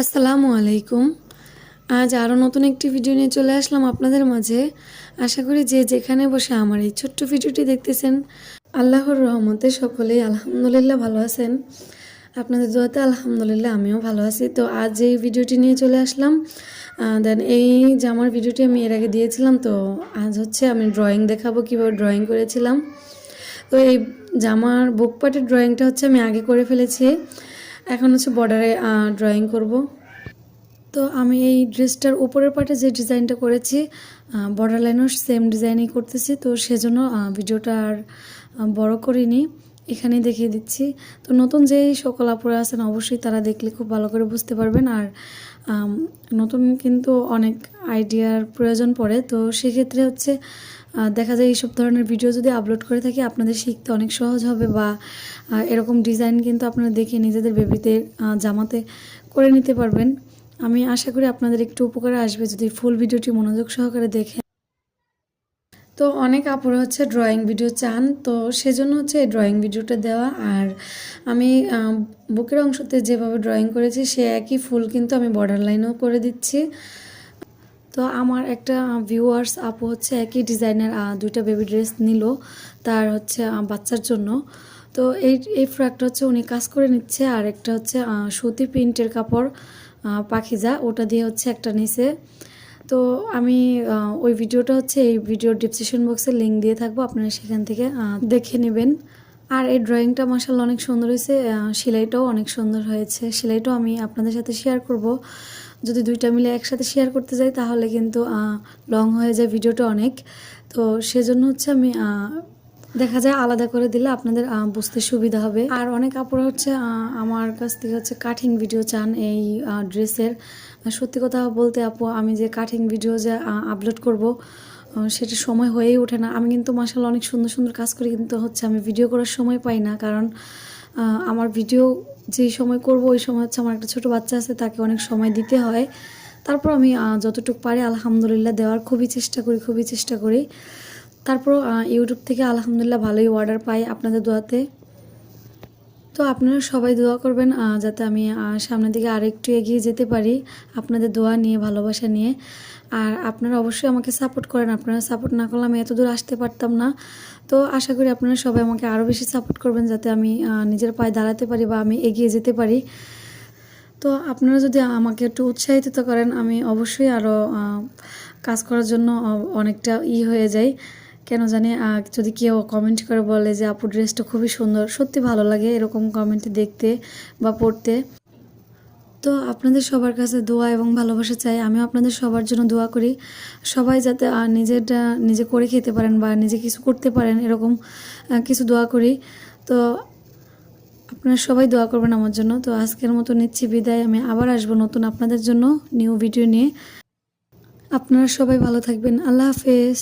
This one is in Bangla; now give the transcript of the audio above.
আসসালামু আলাইকুম। আজ আরও নতুন একটি ভিডিও নিয়ে চলে আসলাম আপনাদের মাঝে। আশা করি যে যেখানে বসে আমার এই ছোট্ট ভিডিওটি দেখতেছেন, আল্লাহর রহমতে সকলেই আলহামদুলিল্লাহ ভালো আছেন। আপনাদের দোয়াতে আলহামদুলিল্লাহ আমিও ভালো আছি। তো আজ এই ভিডিওটি নিয়ে চলে আসলাম। দেন এই জামার ভিডিওটি আমি এর আগে দিয়েছিলাম, তো আজ হচ্ছে আমি ড্রয়িং দেখাবো, কীভাবে ড্রয়িং করেছিলাম। তো এই জামার বুক পার্টের ড্রয়িংটা হচ্ছে আমি আগে করে ফেলেছি। এখন হচ্ছে বর্ডারে ড্রয়িং করব। তো আমি এই ড্রেসটার উপরের পার্টে যে ডিজাইনটা করেছি বর্ডার লাইনও সেম ডিজাইনই করতেছি। তো সেজন্য ভিডিওটা আর বড় করিনি। এখানেই দেখিয়ে দিচ্ছি। তো নতুন যেই সকল আপুরা আছেন, অবশ্যই তারা দেখলে খুব ভালো করে বুঝতে পারবেন। আর নতুন কিন্তু অনেক আইডিয়ার প্রয়োজন পড়ে। তো সেক্ষেত্রে হচ্ছে দেখা যায় এইসব ধরনের ভিডিও যদি আপলোড করে থাকি, আপনাদের শিখতে অনেক সহজ হবে বা এরকম ডিজাইন কিন্তু আপনারা দেখে নিজেদের বেবিতে জামাতে করে নিতে পারবেন। আমি আশা করি আপনাদের একটু উপকারে আসবে। যদি ফুল ভিডিওটি মনোযোগ সহকারে দেখে তো অনেক আপুরা হচ্ছে ড্রয়িং ভিডিও চান, তো সেজন্য হচ্ছে এই ড্রয়িং ভিডিওটা দেওয়া। আর আমি বুকের অংশতে যেভাবে ড্রয়িং করেছি, সে একই ফুল কিন্তু আমি বর্ডার লাইনও করে দিচ্ছি। তো আমার একটা ভিউয়ার্স আপু হচ্ছে একই ডিজাইনের দুইটা বেবি ড্রেস নিল তার হচ্ছে বাচ্চার জন্য। তো এই এই ফ্রকটা হচ্ছে উনি কাজ করে নিচ্ছে। আর একটা হচ্ছে সুতি প্রিন্টের কাপড় পাখিজা, ওটা দিয়ে হচ্ছে একটা নিচে তো আমি ওই ভিডিওটা হচ্ছে এই ভিডিও ডিসক্রিপশন বক্সে লিঙ্ক দিয়ে থাকব, আপনারা সেখান থেকে দেখে নেবেন। আর এই ড্রয়িংটা মাসাল্লাহ অনেক সুন্দর হয়েছে সেলাইটাও অনেক সুন্দর হয়েছে, সেলাইটাও আমি আপনাদের সাথে শেয়ার করব। যদি দুইটা মিলে একসাথে শেয়ার করতে যাই, তাহলে কিন্তু লং হয়ে যায় ভিডিওটা অনেক। তো সেজন্য হচ্ছে আমি দেখা যায় আলাদা করে দিলে আপনাদের বুঝতে সুবিধা হবে। আর অনেক আপুরা হচ্ছে আমার কাছ থেকে হচ্ছে কাটিং ভিডিও চান এই ড্রেসের। সত্যি কথা বলতে আপু, আমি যে কাটিং ভিডিও যে আপলোড করব সেটা সময় হয়েই ওঠে না। আমি কিন্তু মাসাল অনেক সুন্দর সুন্দর কাজ করি, কিন্তু হচ্ছে আমি ভিডিও করার সময় পাই না। কারণ আমার ভিডিও যেই সময় করব, ওই সময় হচ্ছে আমার একটা ছোট বাচ্চা আছে, তাকে অনেক সময় দিতে হয়। তারপর আমি যতটুকু পারি আলহামদুলিল্লাহ দেওয়ার খুবই চেষ্টা করি, খুবই চেষ্টা করি। তারপর ইউটিউব থেকে আলহামদুলিল্লাহ ভালোই অর্ডার পাই আপনাদের দোয়াতে। তো আপনারা সবাই দোয়া করবেন যাতে আমি সামনের দিকে আরেকটু এগিয়ে যেতে পারি আপনাদের দোয়া নিয়ে, ভালোবাসা নিয়ে। আর আপনারা অবশ্যই আমাকে সাপোর্ট করেন। আপনারা সাপোর্ট না করলে আমি এত দূর আসতে পারতাম না। তো আশা করি আপনারা সবাই আমাকে আরও বেশি সাপোর্ট করবেন, যাতে আমি নিজের পায়ে দাঁড়াতে পারি বা আমি এগিয়ে যেতে পারি। তো আপনারা যদি আমাকে একটু উৎসাহিত করেন, আমি অবশ্যই আরও কাজ করার জন্য অনেকটা ই হয়ে যাই। কেন জানি যদি কেউ কমেন্ট করে বলে যে, আপু ড্রেসটা খুবই সুন্দর, সত্যি ভালো লাগে, এরকম কমেন্ট দেখতে বা পড়তে। তো আপনাদের সবার কাছে দোয়া এবং ভালোবাসা চাই। আমিও আপনাদের সবার জন্য দোয়া করি। সবাই যাতে নিজেরটা, নিজে করে খেতে পারেন বা নিজে কিছু করতে পারেন, এরকম কিছু দোয়া করি। তো আপনারা সবাই দোয়া করবেন আমার জন্য। তো আজকের মতো নিচ্ছি বিদায়। আমি আবার আসব নতুন আপনাদের জন্য নিউ ভিডিও নিয়ে। আপনারা সবাই ভালো থাকবেন। আল্লাহ হাফেজ।